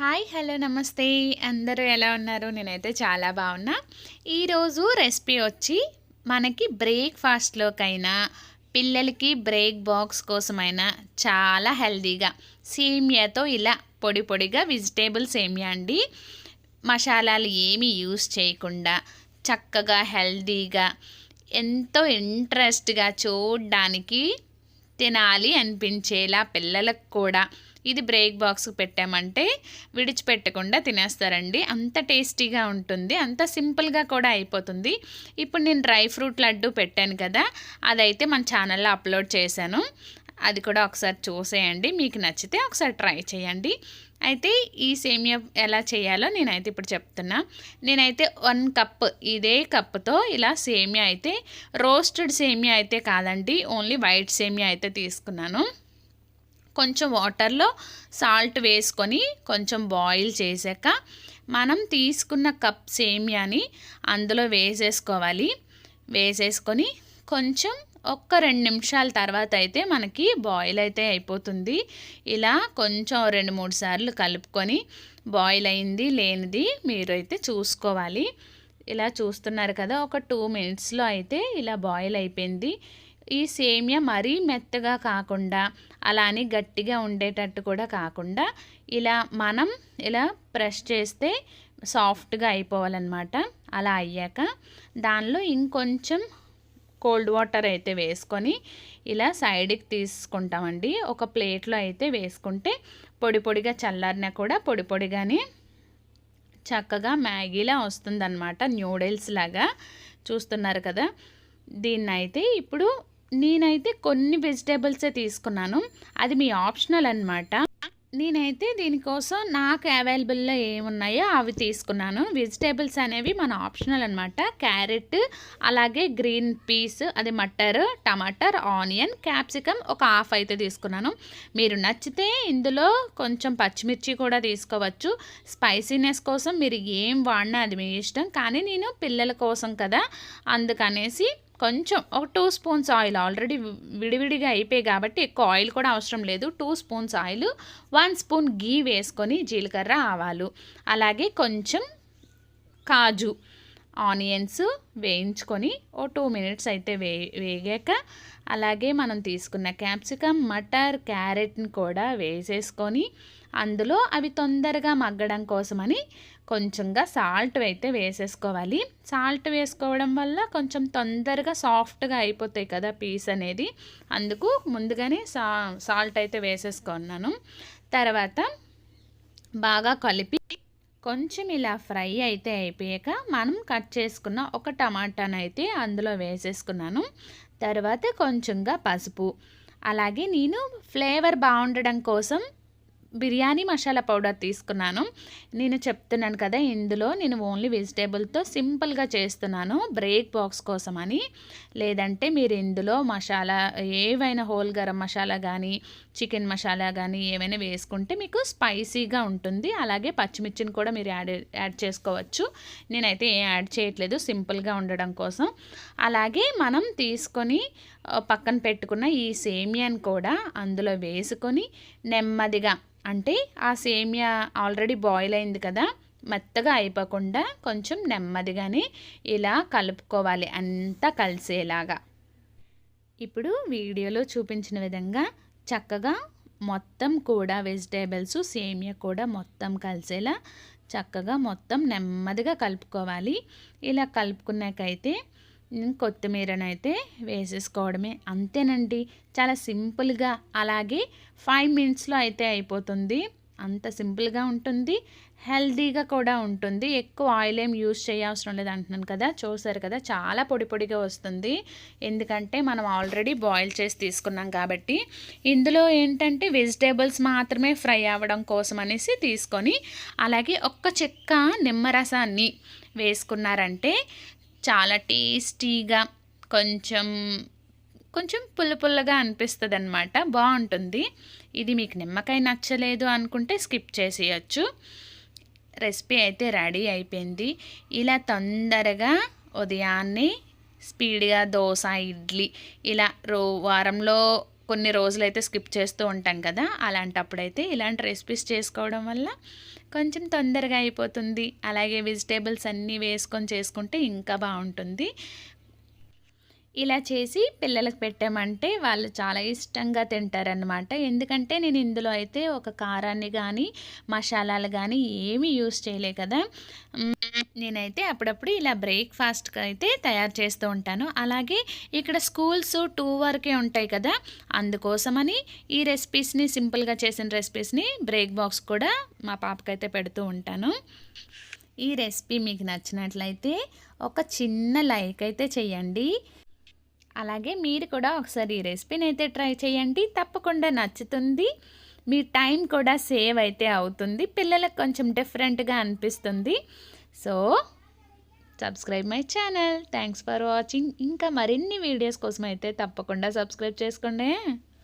Hi hello నమస్తే. అందరూ ఎలా ఉన్నారు? నేనైతే చాలా బాగున్నా. ఈరోజు రెసిపీ వచ్చి మనకి బ్రేక్ఫాస్ట్లోకైనా పిల్లలకి బ్రేక్ బాక్స్ కోసమైనా చాలా హెల్దీగా సేమియాతో ఇలా పొడి పొడిగా వెజిటేబుల్ సేమియా అండి. మసాలాలు ఏమీ యూస్ చేయకుండా చక్కగా హెల్దీగా ఎంతో ఇంట్రెస్ట్గా చూడడానికి తినాలి అనిపించేలా పిల్లలకు కూడా ఇది బ్రేక్ బాక్స్ పెట్టామంటే విడిచిపెట్టకుండా తినేస్తారండి. అంత టేస్టీగా ఉంటుంది. అంత సింపుల్గా కూడా అయిపోతుంది. ఇప్పుడు నేను డ్రై ఫ్రూట్ లడ్డు పెట్టాను కదా అదైతే మన ఛానల్లో అప్లోడ్ చేశాను. అది కూడా ఒకసారి చూసేయండి. మీకు నచ్చితే ఒకసారి ట్రై చేయండి. అయితే ఈ సేమియా ఎలా చేయాలో నేనైతే ఇప్పుడు చెప్తున్నా. నేనైతే వన్ కప్ ఇదే కప్తో ఇలా సేమియా అయితే రోస్టెడ్ సేమియా అయితే కాదండి ఓన్లీ వైట్ సేమియా అయితే తీసుకున్నాను. కొంచెం వాటర్లో సాల్ట్ వేసుకొని కొంచెం బాయిల్ చేశాక మనం తీసుకున్న కప్ సేమియాని అందులో వేసేసుకోవాలి. వేసేసుకొని కొంచెం ఒక్క రెండు నిమిషాల తర్వాత అయితే మనకి బాయిల్ అయితే అయిపోతుంది. ఇలా కొంచెం రెండు మూడు సార్లు కలుపుకొని బాయిల్ అయింది లేనిది మీరు అయితే చూసుకోవాలి. ఇలా చూస్తున్నారు కదా ఒక టూ మినిట్స్లో అయితే ఇలా బాయిల్ అయిపోయింది. ఈ సేమియా మరీ మెత్తగా కాకుండా అలా అని గట్టిగా ఉండేటట్టు కూడా కాకుండా ఇలా మనం ఇలా ప్రెస్ చేస్తే సాఫ్ట్గా అయిపోవాలన్నమాట. అలా అయ్యాక దానిలో ఇంకొంచెం కోల్డ్ వాటర్ అయితే వేసుకొని ఇలా సైడ్కి తీసుకుంటామండి. ఒక ప్లేట్లో అయితే వేసుకుంటే పొడి పొడిగా చల్లారినా కూడా పొడి పొడిగానే చక్కగా మ్యాగీలా వస్తుందన్నమాట. న్యూడిల్స్ లాగా చూస్తున్నారు కదా? దీన్ని అయితే ఇప్పుడు నేనైతే కొన్ని వెజిటేబుల్సే తీసుకున్నాను. అది మీ ఆప్షనల్ అనమాట నేనైతే దీనికోసం నాకు అవైలబుల్లో ఏమున్నాయో అవి తీసుకున్నాను. వెజిటేబుల్స్ అనేవి మన ఆప్షనల్ అనమాట క్యారెట్ అలాగే గ్రీన్ పీస్ అది మటర్ టమాటర్ ఆనియన్ క్యాప్సికమ్ ఒక హాఫ్ అయితే తీసుకున్నాను. మీరు నచ్చితే ఇందులో కొంచెం పచ్చిమిర్చి కూడా తీసుకోవచ్చు. స్పైసీనెస్ కోసం మీరు ఏం వాడినా అది మీ ఇష్టం. కానీ నేను పిల్లల కోసం కదా అందుకనేసి కొంచెం ఒక టూ స్పూన్స్ ఆయిల్ ఆల్రెడీ విడివిడిగా అయిపోయి కాబట్టి ఎక్కువ ఆయిల్ కూడా అవసరం లేదు. Two spoons oil one spoon ghee వేసుకొని జీలకర్ర ఆవాలు అలాగే కొంచెం కాజు. ఆనియన్స్ వేయించుకొని ఓ టూ మినిట్స్ అయితే వే వేగాక అలాగే మనం తీసుకున్న క్యాప్సికమ్ మటర్ క్యారెట్ని కూడా వేసేసుకొని అందులో అవి తొందరగా మగ్గడం కోసమని కొంచెంగా సాల్ట్ అయితే వేసేసుకోవాలి. సాల్ట్ వేసుకోవడం వల్ల కొంచెం తొందరగా సాఫ్ట్గా అయిపోతాయి కదా పీస్ అనేది. అందుకు ముందుగానే సా సాల్ట్ అయితే వేసేసుకున్నాను. తర్వాత బాగా కలిపి కొంచెం ఇలా ఫ్రై అయితే అయిపోయాక మనం కట్ చేసుకున్న ఒక టమాటానైతే అందులో వేసేసుకున్నాను. తర్వాత కొంచెంగా పసుపు. అలాగే నేను ఫ్లేవర్ బాగుండడం కోసం బిర్యానీ మసాలా పౌడర్ తీసుకున్నాను. నేను చెప్తున్నాను కదా ఇందులో నేను ఓన్లీ వెజిటేబుల్తో సింపుల్గా చేస్తున్నాను బ్రేక్ బాక్స్ కోసం అని లేదంటే మీరు ఇందులో మసాలా ఏవైనా హోల్ గరం మసాలా కానీ చికెన్ మసాలా కానీ ఏమైనా వేసుకుంటే మీకు స్పైసీగా ఉంటుంది. అలాగే పచ్చిమిర్చిని కూడా మీరు యాడ్ యాడ్ చేసుకోవచ్చు. నేనైతే ఏం యాడ్ చేయట్లేదు సింపుల్గా ఉండడం కోసం. అలాగే మనం తీసుకొని పక్కన పెట్టుకున్న ఈ సేమియాని కూడా అందులో వేసుకొని నెమ్మదిగా అంటే ఆ సేమియా ఆల్రెడీ బాయిల్ అయింది కదా మెత్తగా అయిపోకుండా కొంచెం నెమ్మదిగానే ఇలా కలుపుకోవాలి అంతా కలిసేలాగా. ఇప్పుడు వీడియోలో చూపించిన విధంగా చక్కగా మొత్తం కూడా వెజిటేబుల్స్ సేమియా కూడా మొత్తం కలిసేలా చక్కగా మొత్తం నెమ్మదిగా కలుపుకోవాలి. ఇలా కలుపుకున్నాకైతే కొత్తిమీరనైతే వేసేసుకోవడమే. అంతేనండి. చాలా సింపుల్గా అలాగే ఫైవ్ మినిట్స్లో అయితే అయిపోతుంది. అంత సింపుల్గా ఉంటుంది. హెల్దీగా కూడా ఉంటుంది. ఎక్కువ ఆయిల్ ఏం యూజ్ చేయవసరం లేదు అంటున్నాను కదా. చూసారు కదా? చాలా పొడి పొడిగా వస్తుంది. ఎందుకంటే మనం ఆల్రెడీ బాయిల్ చేసి తీసుకున్నాం కాబట్టి. ఇందులో ఏంటంటే వెజిటేబుల్స్ మాత్రమే ఫ్రై అవ్వడం కోసం అనేసి తీసుకొని అలాగే ఒక్క చెక్క నిమ్మరసాన్ని వేసుకున్నారంటే చాలా టేస్టీగా కొంచెం కొంచెం పుల్ల పుల్లగా అనిపిస్తుంది అనమాట బాగుంటుంది. ఇది మీకు నిమ్మకాయ నచ్చలేదు అనుకుంటే స్కిప్ చేసేయచ్చు. రెసిపీ అయితే రెడీ అయిపోయింది. ఇలా తొందరగా ఉదయాన్నే స్పీడ్గా దోశ ఇడ్లీ ఇలా రో వారంలో కొన్ని రోజులైతే స్కిప్ చేస్తూ ఉంటాం కదా అలాంటప్పుడైతే ఇలాంటి రెసిపీస్ చేసుకోవడం వల్ల కొంచెం తొందరగా అయిపోతుంది. అలాగే వెజిటేబుల్స్ అన్నీ వేసుకొని చేసుకుంటే ఇంకా బాగుంటుంది. ఇలా చేసి పిల్లలకు పెట్టామంటే వాళ్ళు చాలా ఇష్టంగా తింటారనమాట ఎందుకంటే నేను ఇందులో అయితే ఒక కారాన్ని కానీ మసాలాలు కానీ ఏమీ యూస్ చేయలే కదా. నేనైతే అప్పుడప్పుడు ఇలా బ్రేక్ఫాస్ట్కి అయితే తయారు చేస్తూ ఉంటాను. అలాగే ఇక్కడ స్కూల్స్ టూ వరకే ఉంటాయి కదా అందుకోసమని ఈ రెసిపీస్ని సింపుల్గా చేసిన రెసిపీస్ని బ్రేక్ బాక్స్ కూడా మా పాపకైతే పెడుతూ ఉంటాను. ఈ రెసిపీ మీకు నచ్చినట్లయితే ఒక చిన్న లైక్ అయితే చేయండి అలాగే మీరు కూడా ఒకసారి ఈ రెసిపీని అయితే ట్రై చేయండి తప్పకుండా నచ్చుతుంది. మీ టైం కూడా సేవ్ అయితే అవుతుంది. పిల్లలకు కొంచెం డిఫరెంట్గా అనిపిస్తుంది. So subscribe my channel thanks for watching ఇంకా మరిన్ని వీడియోస్ కోసం అయితే తప్పకుండా సబ్స్క్రైబ్ చేసుకోండి.